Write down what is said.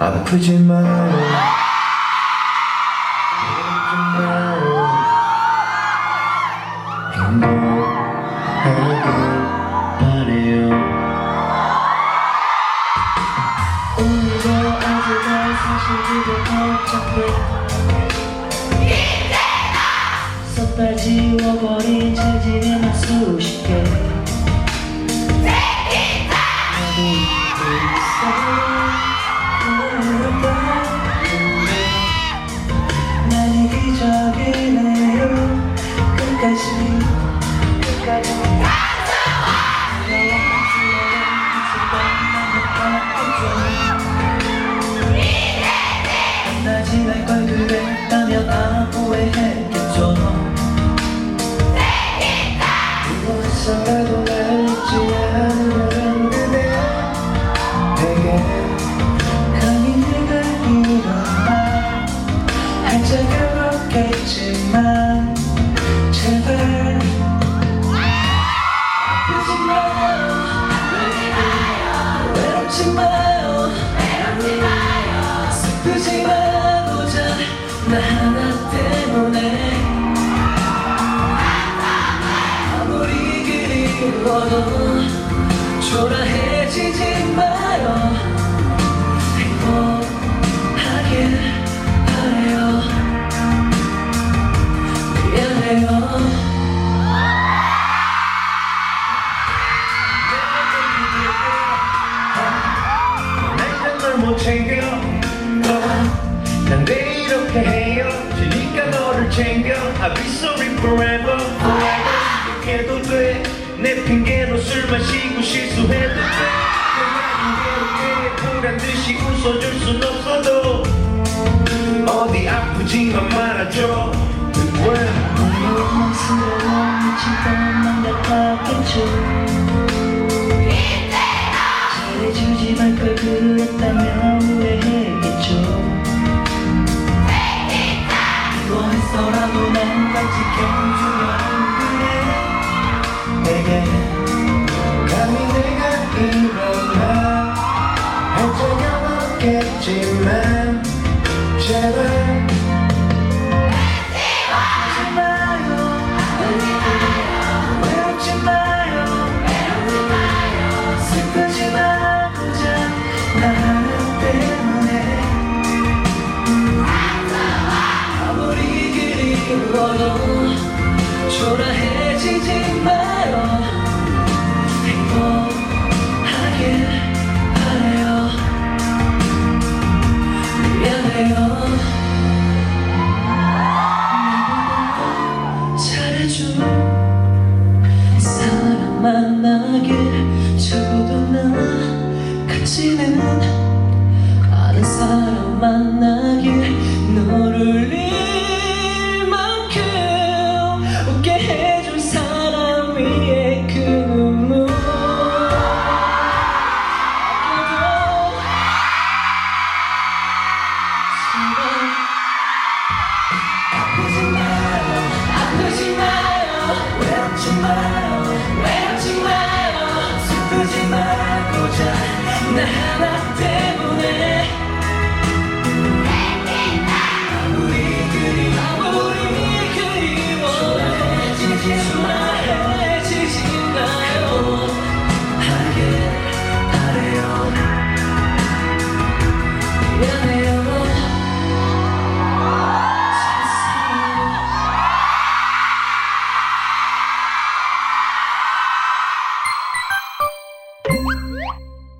아프지 마요 그러지 마요 지워버린 체질이나 수십 걸 그랬다면 안 후회했겠죠 무엇이라도 날 잊지 않으려는 그대 내게 감히 내가 일어나. 한자가 없겠지만 제발 못 챙겨. 난 왜 이렇게 해요? 지니까 너를 챙겨. I'll be forever 이렇게도 돼내 핑계로 술 마시고 실수해도 돼. 내가 이렇게 보란 듯이 웃어줄 순 없어도 어디 아프지만 말아줘 것만 같았겠죠 잘해주지 말 걸 그랬다면 후회했겠죠 이거했어라도 난 지켜주면 그래 내게 감히 내가 일어나 할 적은 없겠지만 울어요 초라해지지 마요 행복하게 바래요. 미안해요. 잘해준 사람 만나길 적어도 나 같이는 아는 사람 만나길 너를 Nada te